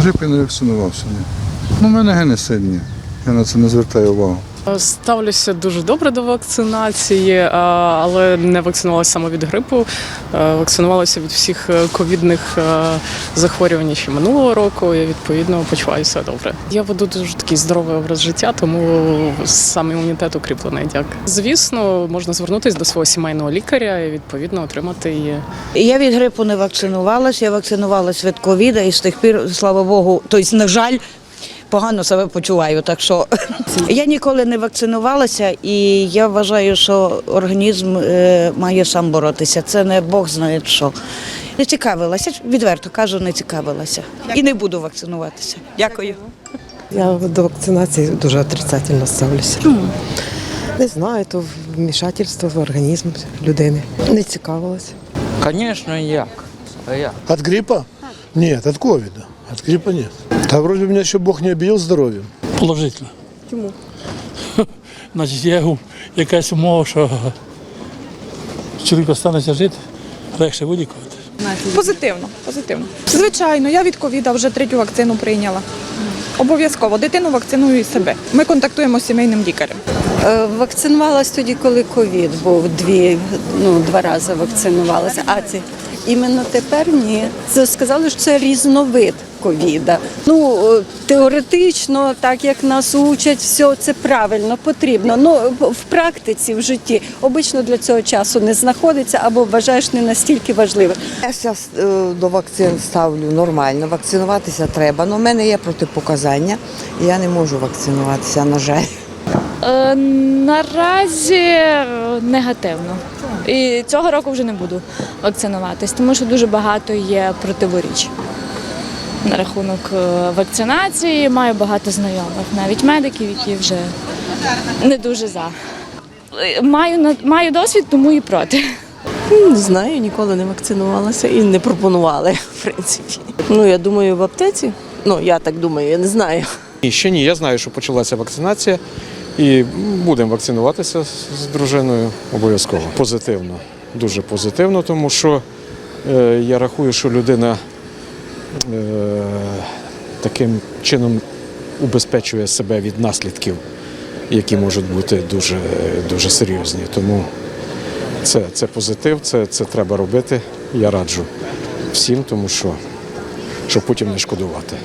грип я не вакцинувався. Ні. Ну, у мене гени сильні. Я на це не звертаю увагу. Ставлюся дуже добре до вакцинації, але не вакцинувалася саме від грипу. Е, Вакцинувалася від всіх е, ковідних е, захворювань ще минулого року. І відповідно почуваюся добре. Я веду дуже такий здоровий образ життя, тому сам імунітет укріплений. Дяк. Звісно, можна звернутися до свого сімейного лікаря і відповідно отримати її. Я від грипу не вакцинувалась, я вакцинувалась від ковіда і з тих пір, слава Богу, тобто, на жаль, погано себе почуваю. Так що я ніколи не вакцинувалася, і я вважаю, що організм е, має сам боротися. Це не Бог знає що. Не цікавилася, відверто кажу, не цікавилася. І не буду вакцинуватися. Дякую. Я до вакцинації дуже отрицательно ставлюся. Чому? Не знаю, то вмішательство в організм людини. Не цікавилася. Конечно, як. А як? От гриппа? Нет, от ковида. От гриппа нет. Да вроде меня еще Бог не объел здоровьем. Положительно. Чому? Значить, є якась умова, що чоловік останеться жити, легше вилікувати. Позитивно, позитивно. Звичайно, я від ковіда вже третю вакцину прийняла. Обов'язково дитину вакциную і себе. Ми контактуємо з сімейним лікарем. Е, Вакцинувалась тоді, коли ковід був дві, ну два рази вакцинувалася. А це іменно тепер ні. Це сказали, що це різновид ковіда. Ну е, теоретично, так як нас учать, все це правильно, потрібно. Ну в практиці, в житті обично для цього часу не знаходиться або вважаєш не настільки важливим. Я зараз до вакцин ставлю нормально. Вакцинуватися треба. але в мене є протипоказання. Я не можу вакцинуватися, на жаль. Е, наразі негативно. І цього року вже не буду вакцинуватись, тому що дуже багато є противоріч на рахунок е, вакцинації. Маю багато знайомих, навіть медиків, які вже не дуже за. Е, Маю, маю досвід, тому і проти. Не знаю, ніколи не вакцинувалася і не пропонували, в принципі. Ну, я думаю, в аптеці. Ну, я так думаю, я не знаю. Ні, ще ні. Я знаю, що почалася вакцинація і будемо вакцинуватися з- дружиною обов'язково. Позитивно, дуже позитивно, тому що е, я рахую, що людина е, таким чином убезпечує себе від наслідків, які можуть бути дуже, дуже серйозні. Тому це, це позитив, це, це треба робити. Я раджу всім, тому що щоб потім не шкодувати.